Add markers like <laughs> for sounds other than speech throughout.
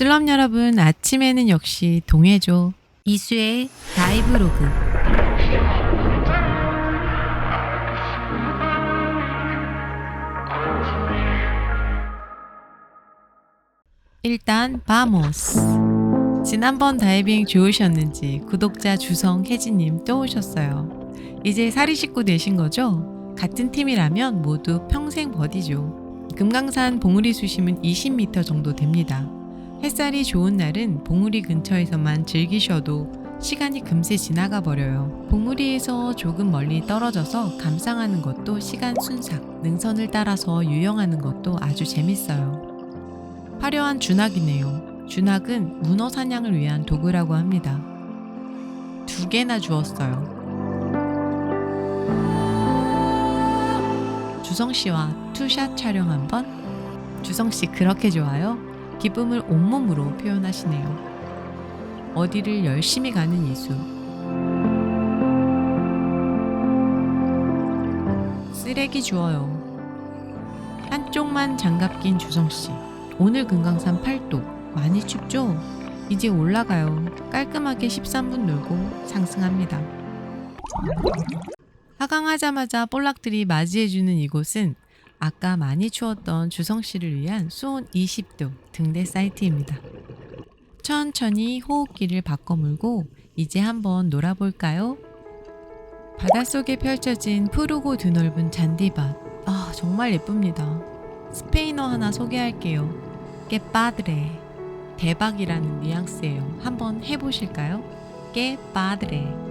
슬럼 여러분, 아침에는 역시 동해죠. 이수의 다이브 로그. 일단 바모스. 지난번 다이빙 좋으셨는지 구독자 주성 혜진님 또 오셨어요. 이제 사리 식구 되신 거죠? 같은 팀이라면 모두 평생 버디죠. 금강산 봉우리 수심은 20m 정도 됩니다. 햇살이 좋은 날은 봉우리 근처에서만 즐기셔도 시간이 금세 지나가 버려요. 봉우리에서 조금 멀리 떨어져서 감상하는 것도 시간 순삭, 능선을 따라서 유영하는 것도 아주 재밌어요. 화려한 준학이네요. 준학은 문어 사냥을 위한 도구라고 합니다. 두 개나 주었어요. 주성 씨와 투샷 촬영 한번. 주성 씨 그렇게 좋아요? 기쁨을 온몸으로 표현하시네요. 어디를 열심히 가는 이수. 쓰레기 주어요. 한쪽만 장갑 낀 주성 씨. 오늘 금강산 8도. 많이 춥죠? 이제 올라가요. 깔끔하게 13분 놀고 상승합니다. 하강하자마자 볼락들이 맞이해주는 이곳은 아까 많이 추웠던 주성 씨를 위한 수온 20도 등대 사이트입니다. 천천히 호흡기를 바꿔 물고 이제 한번 놀아볼까요? 바닷속에 펼쳐진 푸르고 드넓은 잔디밭. 아, 정말 예쁩니다. 스페인어 하나 소개할게요. 깨 빠드레. 대박이라는 뉘앙스예요. 한번 해보실까요? 깨 빠드레.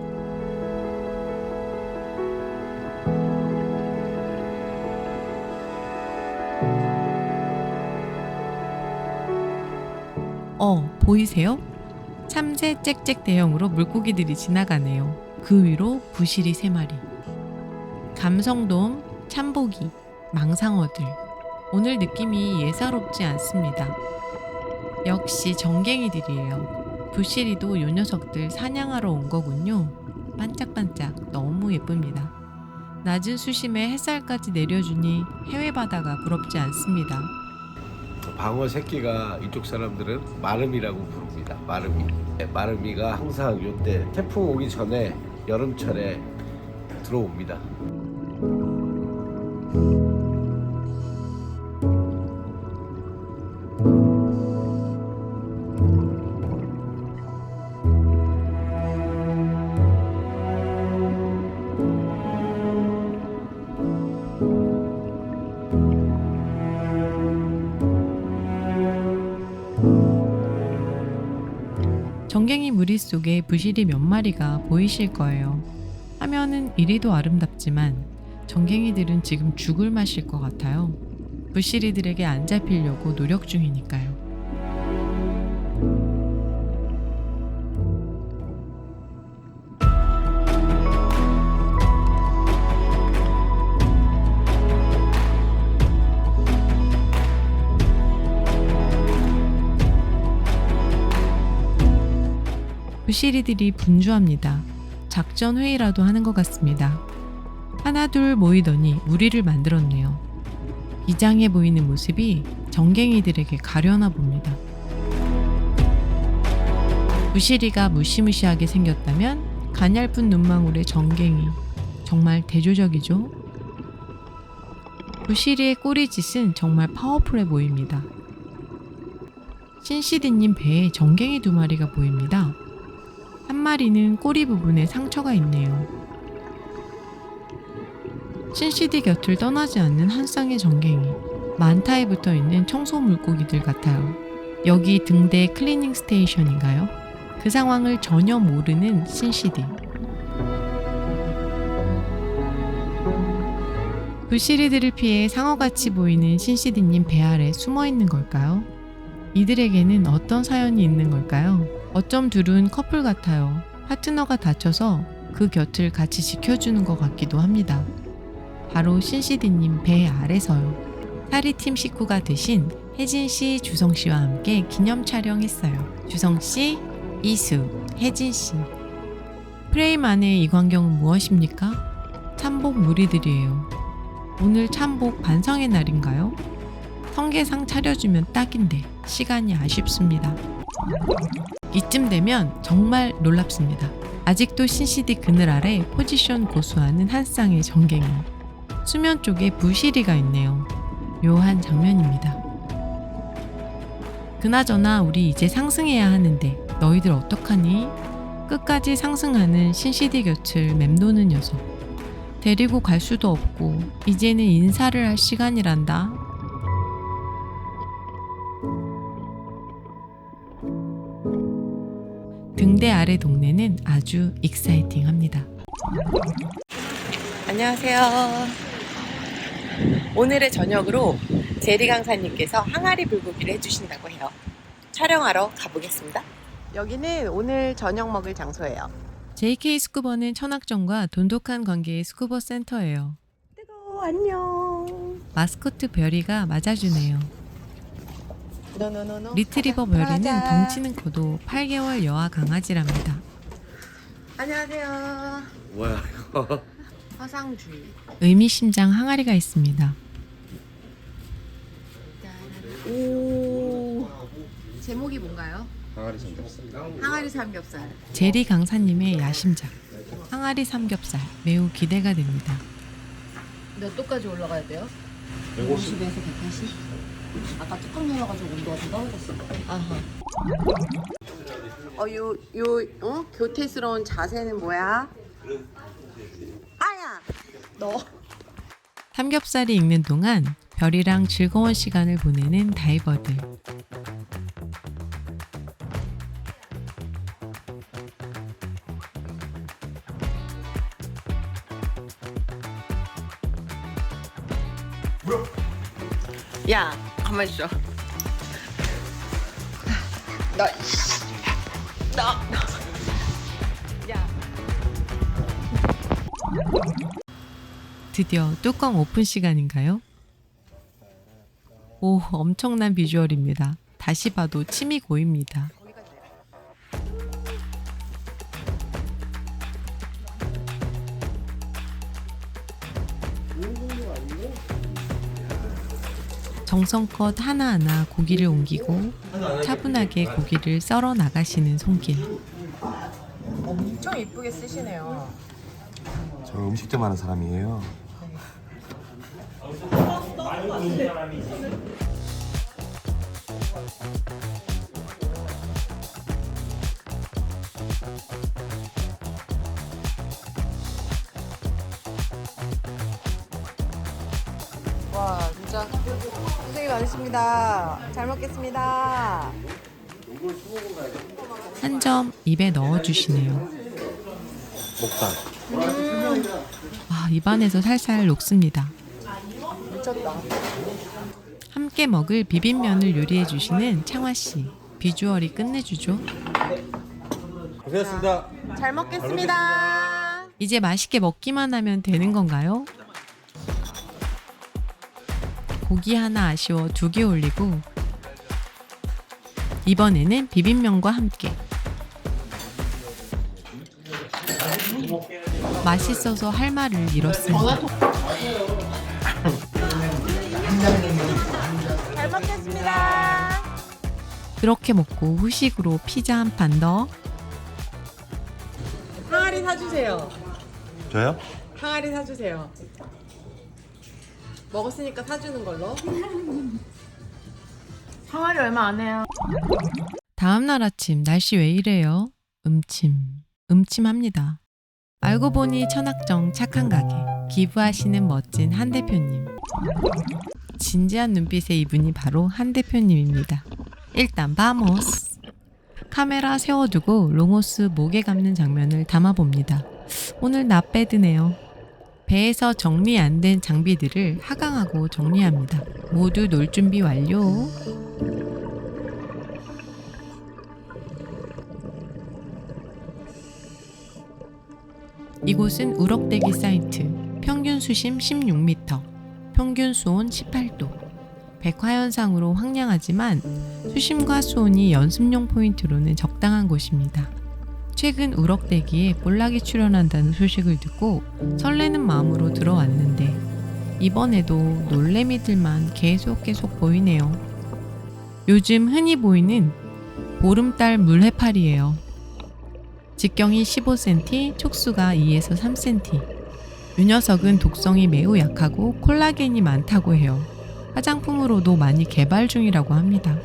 어, 보이세요? 참새 짹짹 대형으로 물고기들이 지나가네요. 그 위로 부실이 세 마리. 감성돔, 참보기, 망상어들. 오늘 느낌이 예사롭지 않습니다. 역시 정갱이들이에요. 부실이도 요 녀석들 사냥하러 온 거군요. 반짝반짝 너무 예쁩니다. 낮은 수심에 햇살까지 내려주니 해외 바다가 부럽지 않습니다. 방어 새끼가 이쪽 사람들은 마름이라고 부릅니다. 마름이. 네, 마름이가 항상 요때 태풍 오기 전에 여름철에 들어옵니다. 정갱이 무리 속에 부실이 몇 마리가 보이실 거예요. 화면은 이리도 아름답지만 정갱이들은 지금 죽을 맛일 것 같아요. 부실이들에게 안 잡히려고 노력 중이니까요. 부시리들이 분주합니다. 작전 회의라도 하는 것 같습니다. 하나둘 모이더니 무리를 만들었네요. 비장해 보이는 모습이 정갱이들에게 가려나 봅니다. 부시리가 무시무시하게 생겼다면 가냘픈 눈망울의 정갱이 정말 대조적이죠. 부시리의 꼬리짓은 정말 파워풀해 보입니다. 신시디님 배에 정갱이 두 마리가 보입니다. 한 마리는 꼬리 부분에 상처가 있네요. 신시디 곁을 떠나지 않는 한 쌍의 정갱이. 만타에 붙어 있는 청소 물고기들 같아요. 여기 등대 클리닝 스테이션인가요? 그 상황을 전혀 모르는 신시디. 부시리들을 피해 상어같이 보이는 신시디님 배 아래 숨어 있는 걸까요? 이들에게는 어떤 사연이 있는 걸까요? 어쩜 둘은 커플 같아요. 파트너가 다쳐서 그 곁을 같이 지켜주는 것 같기도 합니다. 바로 신시디님 배 아래서요. 사리팀 식구가 되신 혜진 씨, 주성 씨와 함께 기념 촬영했어요. 주성 씨, 이수, 혜진 씨. 프레임 안에 이 광경은 무엇입니까? 참복 무리들이에요. 오늘 참복 반성의 날인가요? 성게상 차려주면 딱인데 시간이 아쉽습니다. 이쯤 되면 정말 놀랍습니다. 아직도 신시디 그늘 아래 포지션 고수하는 한 쌍의 전갱이. 수면 쪽에 부시리가 있네요. 묘한 장면입니다. 그나저나 우리 이제 상승해야 하는데 너희들 어떡하니? 끝까지 상승하는 신시디 곁을 맴도는 녀석. 데리고 갈 수도 없고 이제는 인사를 할 시간이란다. 등대 아래 동네는 아주 익사이팅합니다. 안녕하세요. 오늘의 저녁으로 제리 강사님께서 항아리 불고기를 해주신다고 해요. 촬영하러 가보겠습니다. 여기는 오늘 저녁 먹을 장소예요. JK 스쿠버는 천악정과 돈독한 관계의 스쿠버 센터예요. 뜨거워, 안녕. 마스코트 별이가 맞아주네요. 리트리버 별이는. 덩치는 커도 8개월 여아 강아지랍니다. 안녕하세요. 뭐야 이거? 화상주의. 의미심장 항아리가 있습니다. 오. 제목이 뭔가요? 항아리 삼겹살. 항아리 삼겹살. 제리 강사님의 야심작 항아리 삼겹살 매우 기대가 됩니다. 몇 도까지 올라가야 돼요? 150에서 180? 아까 뚜껑 열어가지고 온도가 좀 떨어졌어. 아하. 어, 요, 요, 어? 교태스러운 자세는 뭐야? 아야! 너. 삼겹살이 익는 동안 별이랑 즐거운 시간을 보내는 다이버들. 야, 가만히 있어. 너, 이씨. 너, 너. 야. 드디어 뚜껑 오픈 시간인가요? 오, 엄청난 비주얼입니다. 다시 봐도 침이 고입니다. 정성껏 하나하나 고기를 옮기고 차분하게 고기를 썰어 나가시는 손길. 엄청 이쁘게 쓰시네요. 저 음식점 하는 사람이에요. 진짜 고생이 많으십니다. 잘 먹겠습니다. 한 점 입에 넣어 주시네요. 목살. 아, 입안에서 살살 녹습니다. 미쳤다. 함께 먹을 비빔면을 요리해 주시는 창화 씨. 비주얼이 끝내주죠. 고생했습니다. 잘 먹겠습니다. 이제 맛있게 먹기만 하면 되는 건가요? 고기 하나 아쉬워 두 개 올리고 이번에는 비빔면과 함께 맛있어서 할 말을 잃었습니다. 잘 먹겠습니다. 그렇게 먹고 후식으로 피자 한 판 더. 항아리 사주세요. 저요? 항아리 사주세요. 먹었으니까 사주는 걸로. <laughs> 항아리 얼마 안 해요. 다음 날 아침 날씨 왜 이래요? 음침, 음침합니다. 알고 보니 천학정 착한 가게 기부하시는 멋진 한 대표님. 진지한 눈빛의 이분이 바로 한 대표님입니다. 일단 바모스. 카메라 세워두고 롱호스 목에 감는 장면을 담아봅니다. 오늘 나 빼드네요. 배에서 정리 안 된 장비들을 하강하고 정리합니다. 모두 놀 준비 완료. 이곳은 우럭대기 사이트. 평균 수심 16m, 평균 수온 18도. 백화현상으로 황량하지만 수심과 수온이 연습용 포인트로는 적당한 곳입니다. 최근 우럭대기에 볼락이 출연한다는 소식을 듣고 설레는 마음으로 들어왔는데 이번에도 놀래미들만 계속 계속 보이네요. 요즘 흔히 보이는 보름달 물해파리예요. 직경이 15cm, 촉수가 2에서 3cm. 이 녀석은 독성이 매우 약하고 콜라겐이 많다고 해요. 화장품으로도 많이 개발 중이라고 합니다.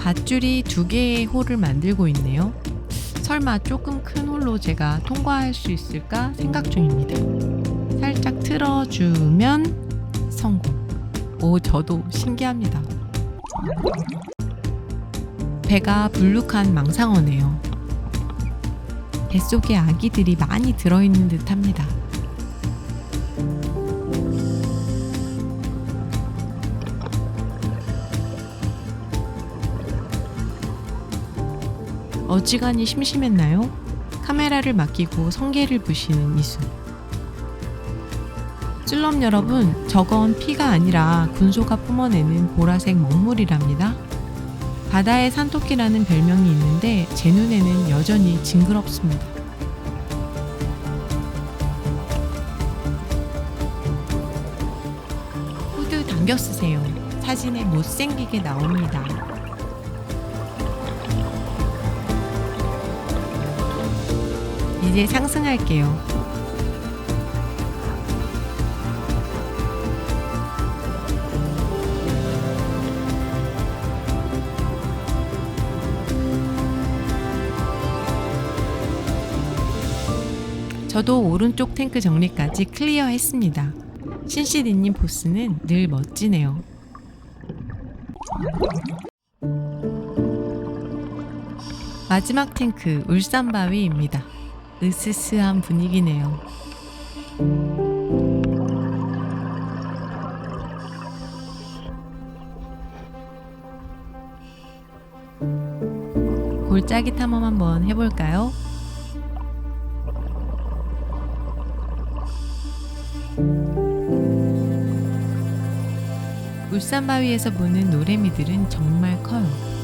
밧줄이 두 개의 홀을 만들고 있네요. 설마 조금 큰 홀로 제가 통과할 수 있을까 생각 중입니다. 살짝 틀어주면 성공. 오, 저도 신기합니다. 배가 불룩한 망상어네요. 뱃속에 아기들이 많이 들어있는 듯 합니다. 어지간히 심심했나요? 카메라를 맡기고 성게를 부시는 이수. 찔럼 여러분, 저건 피가 아니라 군소가 뿜어내는 보라색 먹물이랍니다. 바다의 산토끼라는 별명이 있는데 제 눈에는 여전히 징그럽습니다. 후드 당겨 쓰세요. 사진에 못생기게 나옵니다. 이제 상승할게요. 저도 오른쪽 탱크 정리까지 클리어 했습니다. 신시디님 보스는 늘 멋지네요. 마지막 탱크 울산바위입니다. 으스스한 분위기네요. 골짜기 탐험 한번 해볼까요? 울산 바위에서 보는 노래미들은 정말 커요.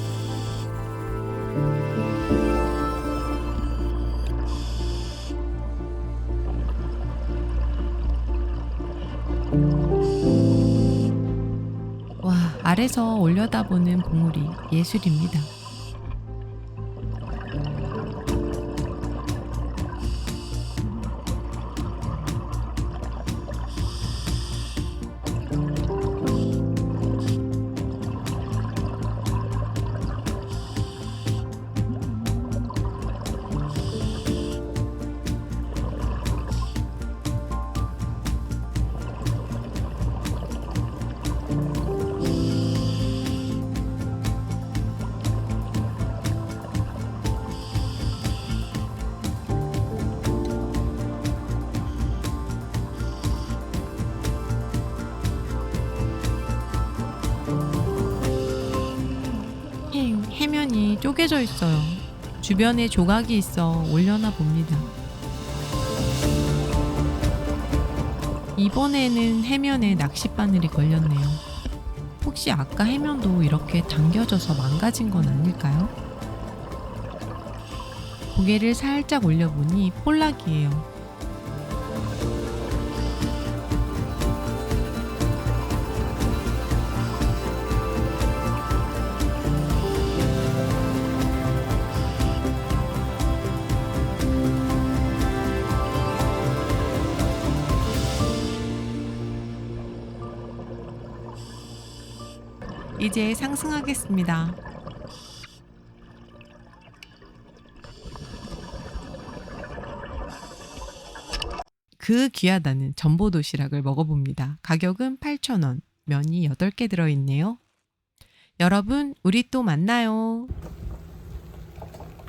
아래서 올려다보는 봉우리 예술입니다. 쪼개져 있어요. 주변에 조각이 있어 올려나 봅니다. 이번에는 해면에 낚싯바늘이 걸렸네요. 혹시 아까 해면도 이렇게 당겨져서 망가진 건 아닐까요? 고개를 살짝 올려보니 폴락이에요. 이제 상승하겠습니다. 그 귀하다는 전보 도시락을 먹어봅니다. 가격은 8,000원. 면이 8개 들어있네요. 여러분, 우리 또 만나요.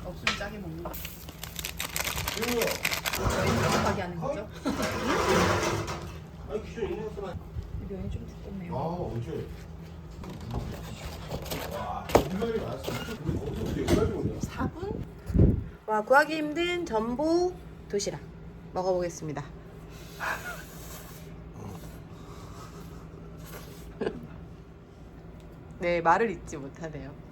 없으면 짜게 먹는 거. 저희는 급하게 하는 거죠? 면이 좀 두껍네요. 4분? 와 구하기 힘든 전보 도시락 먹어보겠습니다. <laughs> 네 말을 잊지 못하네요.